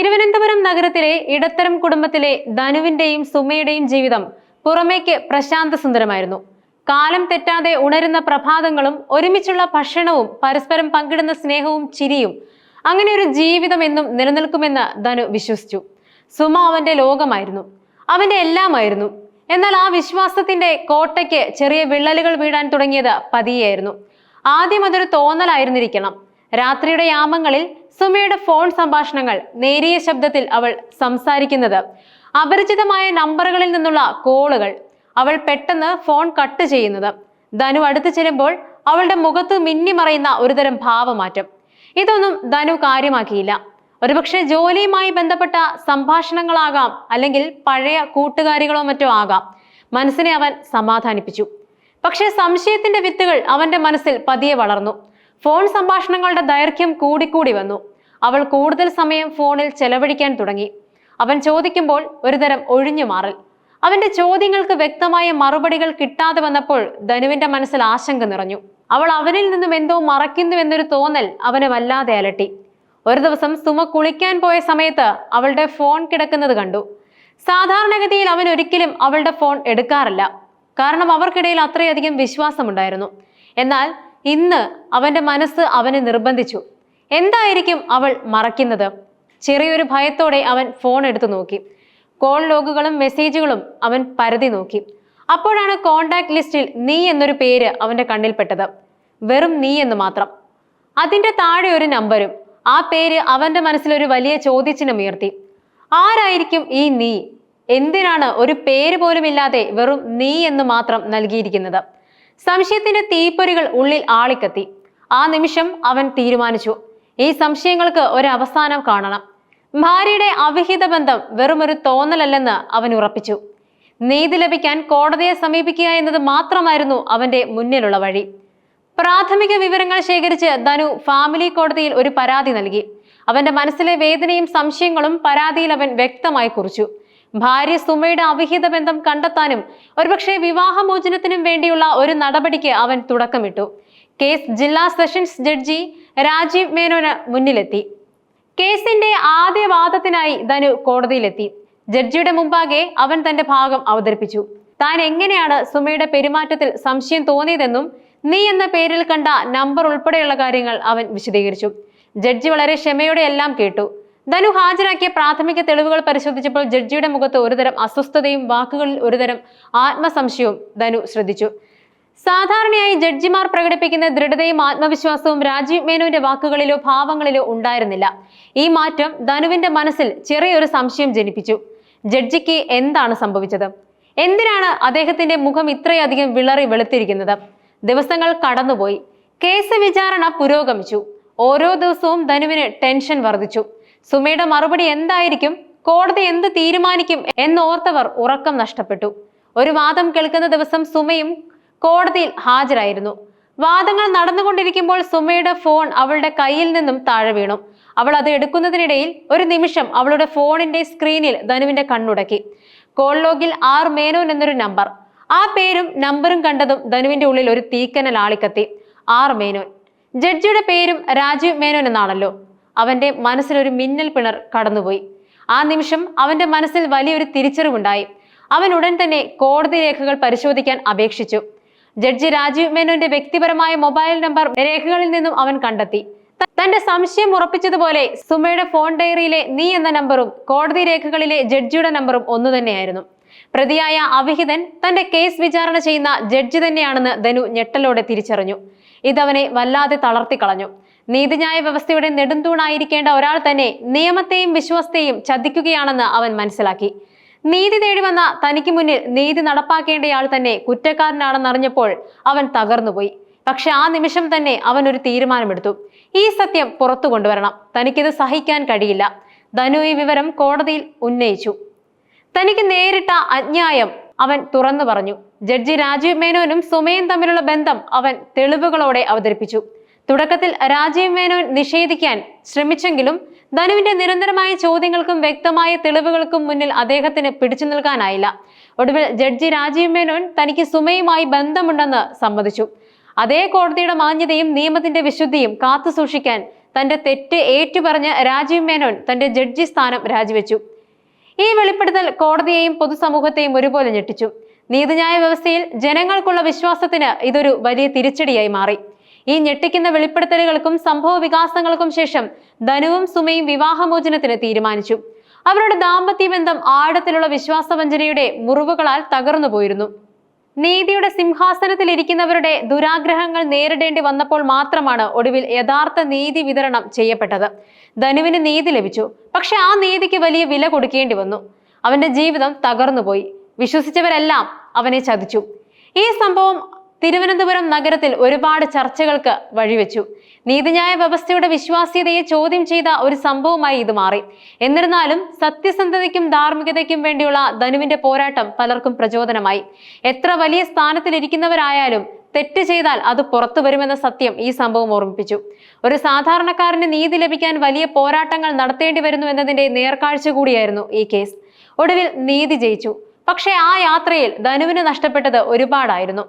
തിരുവനന്തപുരം നഗരത്തിലെ ഇടത്തരം കുടുംബത്തിലെ ധനുവിന്റെയും സുമയുടെയും ജീവിതം പുറമേക്ക് പ്രശാന്ത സുന്ദരമായിരുന്നു. കാലം തെറ്റാതെ ഉണരുന്ന പ്രഭാതങ്ങളും ഒരുമിച്ചുള്ള ഭക്ഷണവും പരസ്പരം പങ്കിടുന്ന സ്നേഹവും ചിരിയും അങ്ങനെ ഒരു ജീവിതം എന്നും നിലനിൽക്കുമെന്ന് ധനു വിശ്വസിച്ചു. സുമ അവന്റെ ലോകമായിരുന്നു. അവന്റെ എല്ലാമായിരുന്നു. എന്നാൽ ആ വിശ്വാസത്തിന്റെ കോട്ടയ്ക്ക് ചെറിയ വിള്ളലുകൾ വീഴാൻ തുടങ്ങിയത് പതിയെയായിരുന്നു. ആദ്യം അതൊരു തോന്നലായിരുന്നിരിക്കണം. രാത്രിയുടെ യാമങ്ങളിൽ സുമയുടെ ഫോൺ സംഭാഷണങ്ങൾ നേരിയ ശബ്ദത്തിൽ അവൾ സംസാരിക്കുന്നത്. അപരിചിതമായ നമ്പറുകളിൽ നിന്നുള്ള കോളുകൾ അവൾ പെട്ടെന്ന് ഫോൺ കട്ട് ചെയ്യുന്നത്. ധനു അടുത്ത് ചെല്ലുമ്പോൾ അവളുടെ മുഖത്ത് മിന്നിമറയുന്ന ഒരുതരം ഭാവമാറ്റം. ഇതൊന്നും ധനു കാര്യമാക്കിയില്ല. ഒരുപക്ഷെ ജോലിയുമായി ബന്ധപ്പെട്ട സംഭാഷണങ്ങളാകാം അല്ലെങ്കിൽ പഴയ കൂട്ടുകാരികളോ മറ്റോ ആകാം. മനസ്സിനെ അവൻ സമാധാനിപ്പിച്ചു. പക്ഷേ സംശയത്തിന്റെ വിത്തുകൾ അവന്റെ മനസ്സിൽ പതിയെ വളർന്നു. ഫോൺ സംഭാഷണങ്ങളുടെ ദൈർഘ്യം കൂടിക്കൂടി വന്നു. അവൾ കൂടുതൽ സമയം ഫോണിൽ ചെലവഴിക്കാൻ തുടങ്ങി. അവൻ ചോദിക്കുമ്പോൾ ഒരുതരം ഒഴിഞ്ഞു മാറൽ. അവന്റെ ചോദ്യങ്ങൾക്ക് വ്യക്തമായ മറുപടികൾ കിട്ടാതെ വന്നപ്പോൾ ധനുവിന്റെ മനസ്സിൽ ആശങ്ക നിറഞ്ഞു. അവൾ അവനിൽ നിന്നും എന്തോ മറയ്ക്കുന്നു എന്നൊരു തോന്നൽ അവനെ വല്ലാതെ അലട്ടി. ഒരു ദിവസം സുമ കുളിക്കാൻ പോയ സമയത്ത് അവളുടെ ഫോൺ കിടക്കുന്നത് കണ്ടു. സാധാരണഗതിയിൽ അവൻ ഒരിക്കലും അവളുടെ ഫോൺ എടുക്കാറില്ല. കാരണം അവർക്കിടയിൽ അത്രയധികം വിശ്വാസമുണ്ടായിരുന്നു. എന്നാൽ ഇന്ന് അവന്റെ മനസ്സ് അവനെ നിർബന്ധിച്ചു. എന്തായിരിക്കും അവൾ മറയ്ക്കുന്നത്? ചെറിയൊരു ഭയത്തോടെ അവൻ ഫോൺ എടുത്തു നോക്കി. കോൾ ലോഗുകളും മെസ്സേജുകളും അവൻ പരതി നോക്കി. അപ്പോഴാണ് കോണ്ടാക്ട് ലിസ്റ്റിൽ നീ എന്നൊരു പേര് അവന്റെ കണ്ണിൽപ്പെട്ടത്. വെറും നീ എന്ന് മാത്രം. അതിന്റെ താഴെ ഒരു നമ്പരും ആ പേര് അവന്റെ മനസ്സിലൊരു വലിയ ചോദ്യചിഹ്നം ഉയർത്തി. ആരായിരിക്കും ഈ നീ? എന്തിനാണ് ഒരു പേര് പോലുമില്ലാതെ വെറും നീ എന്ന് മാത്രം നൽകിയിരിക്കുന്നത്? സംശയത്തിന്റെ തീപ്പൊരികൾ ഉള്ളിൽ ആളിക്കത്തി. ആ നിമിഷം അവൻ തീരുമാനിച്ചു. ഈ സംശയങ്ങൾക്ക് ഒരു അവസാനം കാണണം. ഭാര്യയുടെ അവിഹിത ബന്ധം വെറുമൊരു തോന്നലല്ലെന്ന് അവൻ ഉറപ്പിച്ചു. നീതി ലഭിക്കാൻ കോടതിയെ സമീപിക്കുക എന്നത് മാത്രമായിരുന്നു അവന്റെ മുന്നിലുള്ള വഴി. പ്രാഥമിക വിവരങ്ങൾ ശേഖരിച്ച് ധനു ഫാമിലി കോടതിയിൽ ഒരു പരാതി നൽകി. അവന്റെ മനസ്സിലെ വേദനയും സംശയങ്ങളും പരാതിയിൽ അവൻ വ്യക്തമായി കുറിച്ചു. ഭാര്യ സുമയുടെ അവിഹിത ബന്ധം കണ്ടെത്താനും ഒരുപക്ഷെ വിവാഹമോചനത്തിനും വേണ്ടിയുള്ള ഒരു നടപടിക്ക് അവൻ തുടക്കമിട്ടു. കേസ് ജില്ലാ സെഷൻസ് ജഡ്ജി രാജീവ് മേനോന് മുന്നിലെത്തി. കേസിന്റെ ആദ്യ വാദത്തിനായി ധനു കോടതിയിലെത്തി. ജഡ്ജിയുടെ മുമ്പാകെ അവൻ തന്റെ ഭാഗം അവതരിപ്പിച്ചു. താൻ എങ്ങനെയാണ് സുമയുടെ പെരുമാറ്റത്തിൽ സംശയം തോന്നിയതെന്നും നീ എന്ന പേരിൽ കണ്ട നമ്പർ ഉൾപ്പെടെയുള്ള കാര്യങ്ങൾ അവൻ വിശദീകരിച്ചു. ജഡ്ജി വളരെ ക്ഷമയോടെ എല്ലാം കേട്ടു. ധനു ഹാജരാക്കിയ പ്രാഥമിക തെളിവുകൾ പരിശോധിച്ചപ്പോൾ ജഡ്ജിയുടെ മുഖത്ത് ഒരുതരം അസ്വസ്ഥതയും വാക്കുകളിൽ ഒരുതരം ആത്മസംശയവും ധനു ശ്രദ്ധിച്ചു. സാധാരണയായി ജഡ്ജിമാർ പ്രകടിപ്പിക്കുന്ന ദൃഢതയും ആത്മവിശ്വാസവും രാജീവ് മേനോന്റെ വാക്കുകളിലോ ഭാവങ്ങളിലോ ഉണ്ടായിരുന്നില്ല. ഈ മാറ്റം ധനുവിന്റെ മനസ്സിൽ ചെറിയൊരു സംശയം ജനിപ്പിച്ചു. ജഡ്ജിക്ക് എന്താണ് സംഭവിച്ചത്? എന്തിനാണ് അദ്ദേഹത്തിന്റെ മുഖം ഇത്രയധികം വിളറി വെളുത്തിരിക്കുന്നത്? ദിവസങ്ങൾ കടന്നുപോയി. കേസ് വിചാരണ പുരോഗമിച്ചു. ഓരോ ദിവസവും ധനുവിന് ടെൻഷൻ വർദ്ധിച്ചു. സുമയുടെ മറുപടി എന്തായിരിക്കും? കോടതി എന്ത് തീരുമാനിക്കും എന്നോർത്തവർ ഉറക്കം നഷ്ടപ്പെട്ടു. ഒരു വാദം കേൾക്കുന്ന ദിവസം സുമയും കോടതിയിൽ ഹാജരായിരുന്നു. വാദങ്ങൾ നടന്നുകൊണ്ടിരിക്കുമ്പോൾ സുമയുടെ ഫോൺ അവളുടെ കയ്യിൽ നിന്നും താഴെ വീണു. അവൾ അത് എടുക്കുന്നതിനിടയിൽ ഒരു നിമിഷം അവളുടെ ഫോണിന്റെ സ്ക്രീനിൽ ധനുവിന്റെ കണ്ണുടക്കി. കോൾ ലോഗിൽ ആർ മേനോൻ എന്നൊരു നമ്പർ. ആ പേരും നമ്പറും കണ്ടതും ധനുവിന്റെ ഉള്ളിൽ ഒരു തീക്കനൽ ആളിക്കത്തി ആർ മേനോൻ. ജഡ്ജിയുടെ പേരും രാജീവ് മേനോൻ എന്നാണല്ലോ. അവന്റെ മനസ്സിലൊരു മിന്നൽ പിണർ കടന്നുപോയി. ആ നിമിഷം അവന്റെ മനസ്സിൽ വലിയൊരു തിരിച്ചറിവുണ്ടായി. അവൻ ഉടൻ തന്നെ കോടതി രേഖകൾ പരിശോധിക്കാൻ അപേക്ഷിച്ചു. ജഡ്ജി രാജീവ് മേനോന്റെ വ്യക്തിപരമായ മൊബൈൽ നമ്പർ രേഖകളിൽ നിന്നും അവൻ കണ്ടെത്തി. തന്റെ സംശയം ഉറപ്പിച്ചതുപോലെ സുമയുടെ ഫോൺ ഡയറിയിലെ നീ എന്ന നമ്പറും കോടതി രേഖകളിലെ ജഡ്ജിയുടെ നമ്പറും ഒന്നു തന്നെയായിരുന്നു. പ്രതിയായ അവിഹിതൻ തന്റെ കേസ് വിചാരണ ചെയ്യുന്ന ജഡ്ജി തന്നെയാണെന്ന് ധനു ഞെട്ടലോടെ തിരിച്ചറിഞ്ഞു. ഇതവനെ വല്ലാതെ തളർത്തിക്കളഞ്ഞു. നീതിന്യായ വ്യവസ്ഥയുടെ നെടുന്തൂണായിരിക്കേണ്ട ഒരാൾ തന്നെ നിയമത്തെയും വിശ്വസ്തയും ചതിക്കുകയാണെന്ന് അവൻ മനസ്സിലാക്കി. നീതി തേടി വന്ന തനിക്ക് മുന്നിൽ നീതി നടപ്പാക്കേണ്ടയാൾ തന്നെ കുറ്റക്കാരനാണെന്നറിഞ്ഞപ്പോൾ അവൻ തകർന്നുപോയി. പക്ഷെ ആ നിമിഷം തന്നെ അവൻ ഒരു തീരുമാനമെടുത്തു. ഈ സത്യം പുറത്തു കൊണ്ടുവരണം. തനിക്കിത് സഹിക്കാൻ കഴിയില്ല. ധനു ഈ വിവരം കോടതിയിൽ ഉന്നയിച്ചു. തനിക്ക് നേരിട്ട അന്യായം അവൻ തുറന്നു പറഞ്ഞു. ജഡ്ജി രാജീവ് മേനോനും സുമയും തമ്മിലുള്ള ബന്ധം അവൻ തെളിവുകളോടെ അവതരിപ്പിച്ചു. തുടക്കത്തിൽ രാജീവ് മേനോൻ നിഷേധിക്കാൻ ശ്രമിച്ചെങ്കിലും ധനുവിന്റെ നിരന്തരമായ ചോദ്യങ്ങൾക്കും വ്യക്തമായ തെളിവുകൾക്കും മുന്നിൽ അദ്ദേഹത്തിന് പിടിച്ചു നിൽക്കാനായില്ല. ഒടുവിൽ ജഡ്ജി രാജീവ് മേനോൻ തനിക്ക് സുമയുമായി ബന്ധമുണ്ടെന്ന് സമ്മതിച്ചു. അതേ കോടതിയുടെ മാന്യതയും നിയമത്തിന്റെ വിശുദ്ധിയും കാത്തു സൂക്ഷിക്കാൻ തന്റെ തെറ്റ് ഏറ്റുപറഞ്ഞ് രാജീവ് മേനോൻ തന്റെ ജഡ്ജി സ്ഥാനം രാജിവെച്ചു. ഈ വെളിപ്പെടുത്തൽ കോടതിയെയും പൊതുസമൂഹത്തെയും ഒരുപോലെ ഞെട്ടിച്ചു. നീതിന്യായ വ്യവസ്ഥയിൽ ജനങ്ങൾക്കുള്ള വിശ്വാസത്തിന് ഇതൊരു വലിയ തിരിച്ചടിയായി മാറി. ഈ ഞെട്ടിക്കുന്ന വെളിപ്പെടുത്തലുകൾക്കും സംഭവ വികാസങ്ങൾക്കും ശേഷം ധനുവും സുമയും വിവാഹമോചനത്തിന് തീരുമാനിച്ചു. അവരുടെ ദാമ്പത്യ ബന്ധം ആഴത്തിലുള്ള വിശ്വാസവഞ്ചനയുടെ മുറിവുകളാൽ തകർന്നു പോയിരുന്നു. നീതിയുടെ സിംഹാസനത്തിൽ ഇരിക്കുന്നവരുടെ ദുരാഗ്രഹങ്ങൾ നേരിടേണ്ടി വന്നപ്പോൾ മാത്രമാണ് ഒടുവിൽ യഥാർത്ഥ നീതി വിതരണം ചെയ്യപ്പെട്ടത്. ധനുവിന് നീതി ലഭിച്ചു. പക്ഷെ ആ നീതിക്ക് വലിയ വില കൊടുക്കേണ്ടി വന്നു. അവന്റെ ജീവിതം തകർന്നുപോയി. വിശ്വസിച്ചവരെല്ലാം അവനെ ചതിച്ചു. ഈ സംഭവം തിരുവനന്തപുരം നഗരത്തിൽ ഒരുപാട് ചർച്ചകൾക്ക് വഴിവെച്ചു. നീതിന്യായ വ്യവസ്ഥയുടെ വിശ്വാസ്യതയെ ചോദ്യം ചെയ്ത ഒരു സംഭവമായി ഇത് മാറി. എന്നിരുന്നാലും സത്യസന്ധതയ്ക്കും ധാർമ്മികതയ്ക്കും വേണ്ടിയുള്ള ധനുവിന്റെ പോരാട്ടം പലർക്കും പ്രചോദനമായി. എത്ര വലിയ സ്ഥാനത്തിലിരിക്കുന്നവരായാലും തെറ്റ് ചെയ്താൽ അത് പുറത്തു വരുമെന്ന സത്യം ഈ സംഭവം ഓർമ്മിപ്പിച്ചു. ഒരു സാധാരണക്കാരന് നീതി ലഭിക്കാൻ വലിയ പോരാട്ടങ്ങൾ നടത്തേണ്ടി വരുന്നു എന്നതിന്റെ നേർക്കാഴ്ച കൂടിയായിരുന്നു ഈ കേസ്. ഒടുവിൽ നീതി ജയിച്ചു. പക്ഷേ ആ യാത്രയിൽ ധനുവിന് നഷ്ടപ്പെട്ടത് ഒരുപാടായിരുന്നു.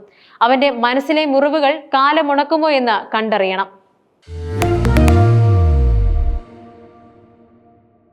അവന്റെ മനസ്സിലെ മുറിവുകൾ കാലമുണക്കുമോ എന്ന് കണ്ടറിയണം.